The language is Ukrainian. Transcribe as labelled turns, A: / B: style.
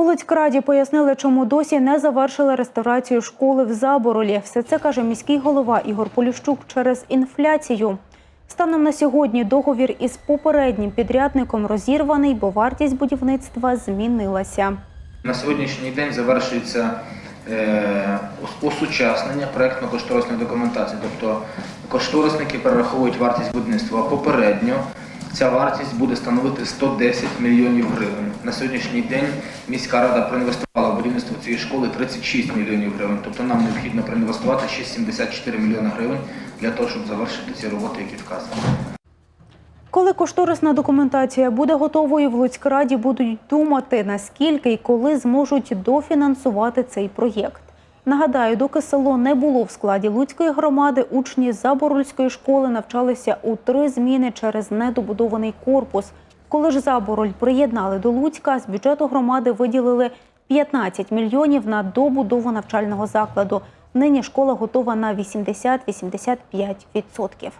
A: У Луцькраді пояснили, чому досі не завершили реставрацію школи в Заборолі. Все це каже міський голова Ігор Поліщук через інфляцію. Станом на сьогодні договір із попереднім підрядником розірваний, бо вартість будівництва змінилася.
B: На сьогоднішній день завершується е, осучаснення проєктно-кошторисної документації, тобто кошторисники перераховують вартість будівництва. Попередньо ця вартість буде становити 110 мільйонів гривень. На сьогоднішній день міська рада проінвестувала в будівництво цієї школи 36 мільйонів гривень. Тобто нам необхідно проінвестувати ще 74 мільйони гривень для того, щоб завершити ці роботи, які вказані.
A: Коли кошторисна документація буде готовою, в Луцькраді будуть думати, наскільки і коли зможуть дофінансувати цей проєкт. Нагадаю, доки село не було в складі Луцької громади, учні Заборольської школи навчалися у три зміни через недобудований корпус. Коли ж Забороль приєднали до Луцька, з бюджету громади виділили 15 мільйонів на добудову навчального закладу. Нині школа готова на 80-85%.